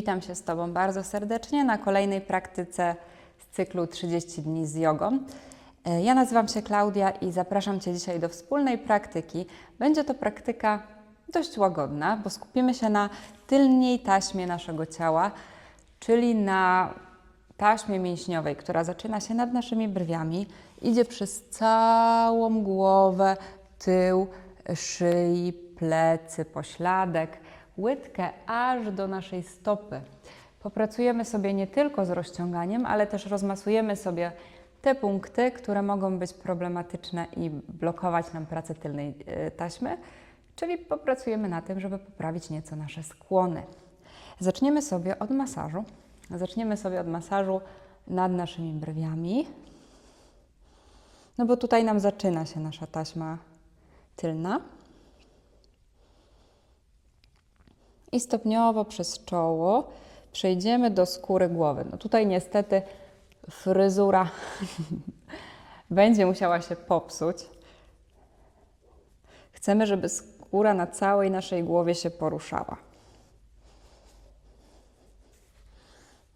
Witam się z Tobą bardzo serdecznie na kolejnej praktyce z cyklu 30 dni z jogą. E, Ja nazywam się Klaudia i zapraszam Cię dzisiaj do wspólnej praktyki. Będzie to praktyka dość łagodna, bo skupimy się na tylniej taśmie naszego ciała, czyli na taśmie mięśniowej, która zaczyna się nad naszymi brwiami, idzie przez całą głowę, tył, szyi, plecy, pośladek, łydkę aż do naszej stopy. Popracujemy sobie nie tylko z rozciąganiem, ale też rozmasujemy sobie te punkty, które mogą być problematyczne i blokować nam pracę tylnej e, taśmy, czyli popracujemy na tym, żeby poprawić nieco nasze skłony. Zaczniemy sobie od masażu. Zaczniemy sobie od masażu nad naszymi brwiami. No bo tutaj nam zaczyna się nasza taśma tylna. I stopniowo przez czoło przejdziemy do skóry głowy. No tutaj niestety fryzura będzie musiała się popsuć. Chcemy, żeby skóra na całej naszej głowie się poruszała.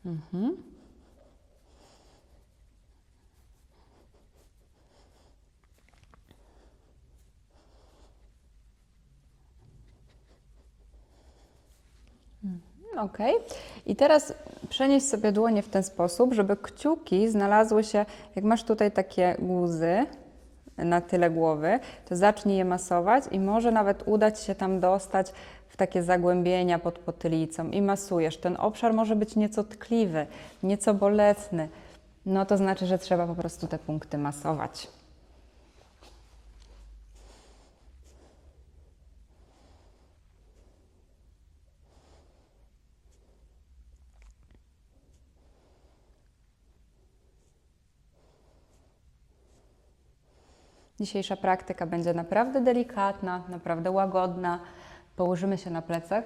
Mhm. Ok. I teraz przenieś sobie dłonie w ten sposób, żeby kciuki znalazły się, jak masz tutaj takie guzy na tyle głowy, to zacznij je masować i może nawet udać się tam dostać w takie zagłębienia pod potylicą i masujesz. Ten obszar może być nieco tkliwy, nieco bolesny. No to znaczy, że trzeba po prostu te punkty masować. Dzisiejsza praktyka będzie naprawdę delikatna, naprawdę łagodna. Położymy się na plecach,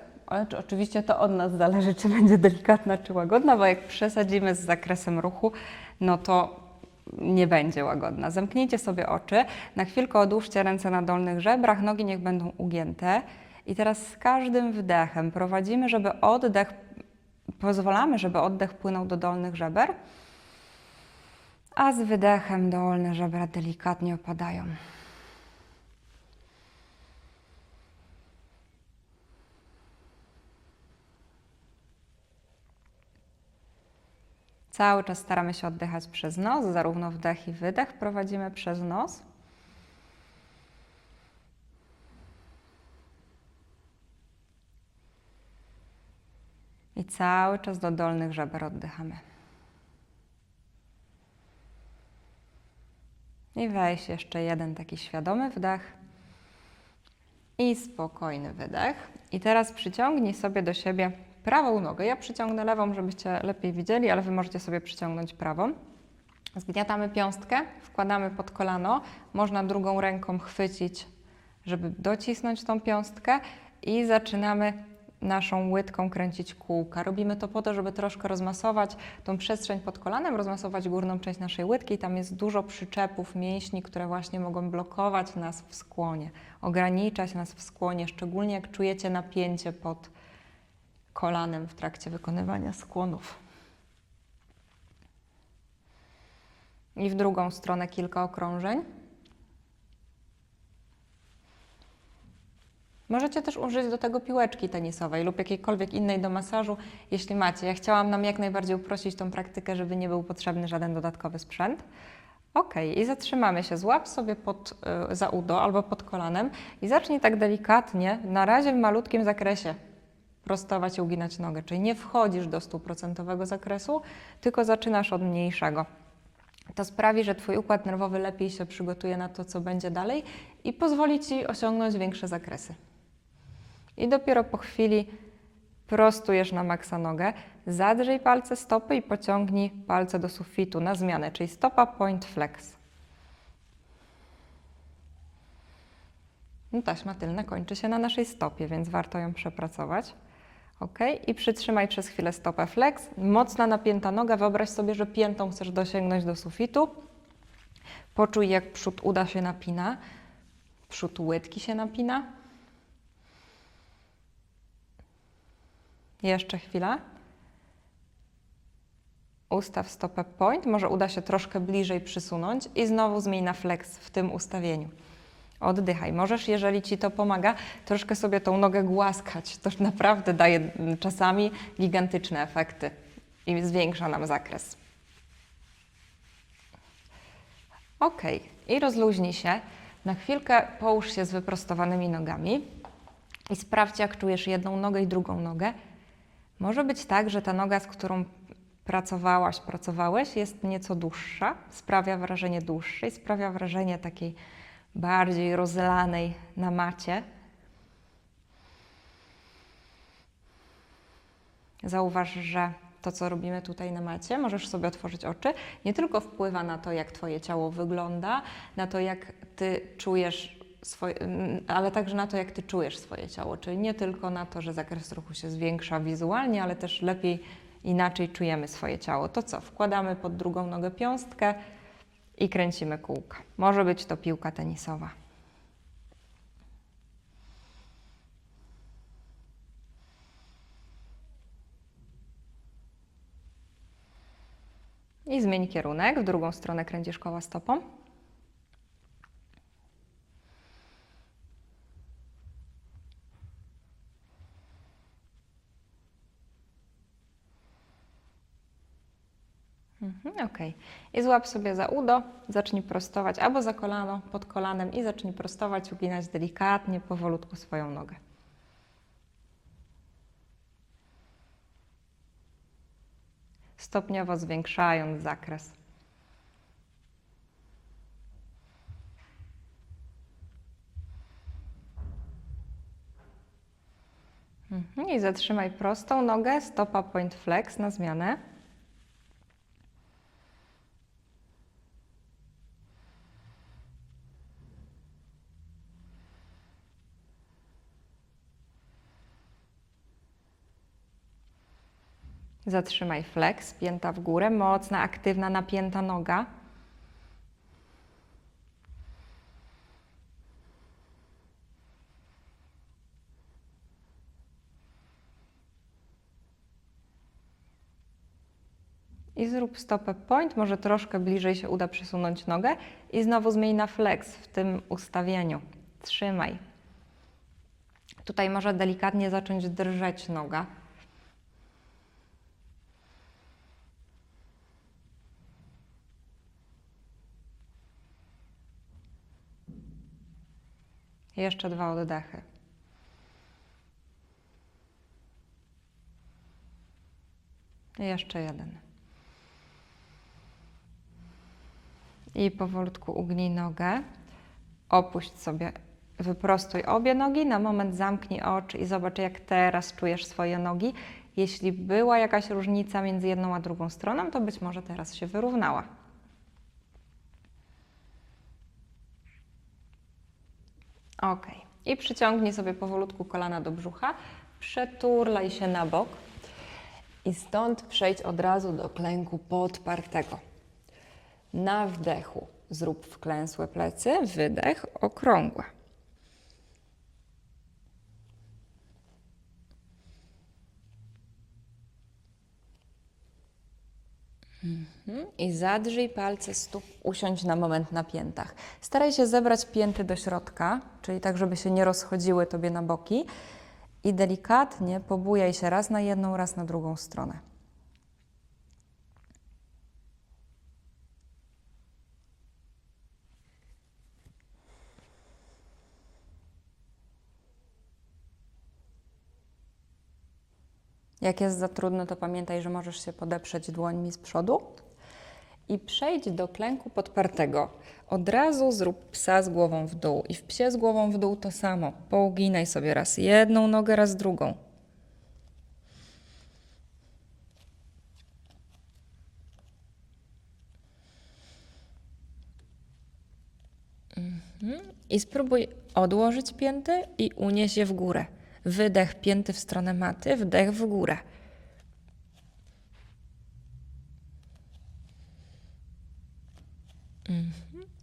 oczywiście to od nas zależy, czy będzie delikatna, czy łagodna, bo jak przesadzimy z zakresem ruchu, no to nie będzie łagodna. Zamknijcie sobie oczy, na chwilkę odłóżcie ręce na dolnych żebrach, nogi niech będą ugięte. I teraz z każdym wdechem prowadzimy, żeby oddech, pozwalamy, żeby oddech płynął do dolnych żeber, a z wydechem dolne żebra delikatnie opadają. Cały czas staramy się oddychać przez nos, zarówno wdech i wydech prowadzimy przez nos. I cały czas do dolnych żeber oddychamy. I weź jeszcze jeden taki świadomy wdech i spokojny wydech. I teraz przyciągnij sobie do siebie prawą nogę. Ja przyciągnę lewą, żebyście lepiej widzieli, ale Wy możecie sobie przyciągnąć prawą. Zgniatamy piąstkę, wkładamy pod kolano. Można drugą ręką chwycić, żeby docisnąć tą piąstkę i zaczynamy naszą łydką kręcić kółka. Robimy to po to, żeby troszkę rozmasować tą przestrzeń pod kolanem, rozmasować górną część naszej łydki. Tam jest dużo przyczepów, mięśni, które właśnie mogą blokować nas w skłonie, ograniczać nas w skłonie, szczególnie jak czujecie napięcie pod kolanem w trakcie wykonywania skłonów. I w drugą stronę kilka okrążeń. Możecie też użyć do tego piłeczki tenisowej lub jakiejkolwiek innej do masażu, jeśli macie. Ja chciałam nam jak najbardziej uprościć tą praktykę, żeby nie był potrzebny żaden dodatkowy sprzęt. Ok, i zatrzymamy się. Złap sobie pod, y, za udo albo pod kolanem i zacznij tak delikatnie, na razie w malutkim zakresie, prostować i uginać nogę. Czyli nie wchodzisz do stuprocentowego zakresu, tylko zaczynasz od mniejszego. To sprawi, że Twój układ nerwowy lepiej się przygotuje na to, co będzie dalej i pozwoli Ci osiągnąć większe zakresy. I dopiero po chwili prostujesz na maksa nogę, zadrzyj palce stopy i pociągnij palce do sufitu na zmianę, czyli stopa point flex. No, taśma tylna kończy się na naszej stopie, więc warto ją przepracować. Ok, i przytrzymaj przez chwilę stopę flex. Mocna napięta noga. Wyobraź sobie, że piętą chcesz dosięgnąć do sufitu. Poczuj, jak przód uda się napina, przód łydki się napina. Jeszcze chwila. Ustaw stopę point, może uda się troszkę bliżej przysunąć i znowu zmień na flex w tym ustawieniu. Oddychaj. Możesz, jeżeli Ci to pomaga, troszkę sobie tą nogę głaskać. To naprawdę daje czasami gigantyczne efekty i zwiększa nam zakres. Ok, i rozluźnij się. Na chwilkę połóż się z wyprostowanymi nogami i sprawdź, jak czujesz jedną nogę i drugą nogę. Może być tak, że ta noga, z którą pracowałaś, pracowałeś, jest nieco dłuższa, sprawia wrażenie dłuższej, sprawia wrażenie takiej bardziej rozlanej na macie. Zauważ, że to, co robimy tutaj na macie, możesz sobie otworzyć oczy, nie tylko wpływa na to, jak Twoje ciało wygląda, na to, jak Ty czujesz swoje, mm, ale także na to, jak Ty czujesz swoje ciało, czyli nie tylko na to, że zakres ruchu się zwiększa wizualnie, ale też lepiej, inaczej czujemy swoje ciało. To co? Wkładamy pod drugą nogę piąstkę i kręcimy kółka. Może być to piłka tenisowa. I zmień kierunek, w drugą stronę kręcisz koła stopą. Mhm, ok. I złap sobie za udo, zacznij prostować albo za kolano, pod kolanem i zacznij prostować, uginać delikatnie, powolutku swoją nogę. Stopniowo zwiększając zakres. Mhm, I zatrzymaj prostą nogę, stopa point flex na zmianę. Zatrzymaj flex, pięta w górę, mocna, aktywna, napięta noga. I zrób stopę point, może troszkę bliżej się uda przesunąć nogę i znowu zmień na flex w tym ustawieniu. Trzymaj. Tutaj może delikatnie zacząć drżeć noga. Jeszcze dwa oddechy. Jeszcze jeden. I powolutku ugnij nogę. Opuść sobie, wyprostuj obie nogi. Na moment zamknij oczy i zobacz, jak teraz czujesz swoje nogi. Jeśli była jakaś różnica między jedną a drugą stroną, to być może teraz się wyrównała. Ok. I przyciągnij sobie powolutku kolana do brzucha, przeturlaj się na bok i stąd przejdź od razu do klęku podpartego. Na wdechu zrób wklęsłe plecy, wydech okrągłe. Mhm. I zadrzyj palce stóp, usiądź na moment na piętach. Staraj się zebrać pięty do środka, czyli tak, żeby się nie rozchodziły tobie na boki. I delikatnie pobujaj się raz na jedną, raz na drugą stronę. Jak jest za trudno, to pamiętaj, że możesz się podeprzeć dłońmi z przodu i przejdź do klęku podpartego. Od razu zrób psa z głową w dół i w psie z głową w dół to samo. Pouginaj sobie raz jedną nogę, raz drugą. Mhm. I spróbuj odłożyć pięty i unieś je w górę. Wydech pięty w stronę maty, wdech w górę. Mhm.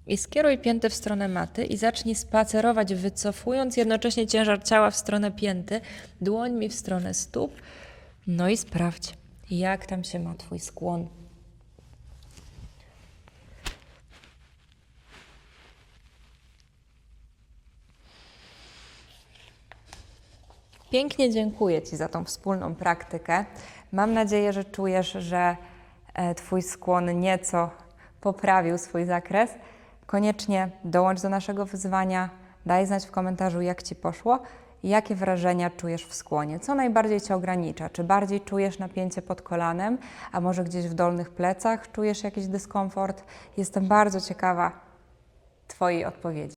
I skieruj pięty w stronę maty i zacznij spacerować, wycofując jednocześnie ciężar ciała w stronę pięty, dłońmi w stronę stóp. No i sprawdź, jak tam się ma Twój skłon Pięknie dziękuję Ci za tą wspólną praktykę. Mam nadzieję, że czujesz, że e, Twój skłon nieco poprawił swój zakres. Koniecznie dołącz do naszego wyzwania, daj znać w komentarzu, jak Ci poszło i jakie wrażenia czujesz w skłonie. Co najbardziej Cię ogranicza? Czy bardziej czujesz napięcie pod kolanem, a może gdzieś w dolnych plecach czujesz jakiś dyskomfort? Jestem bardzo ciekawa Twojej odpowiedzi.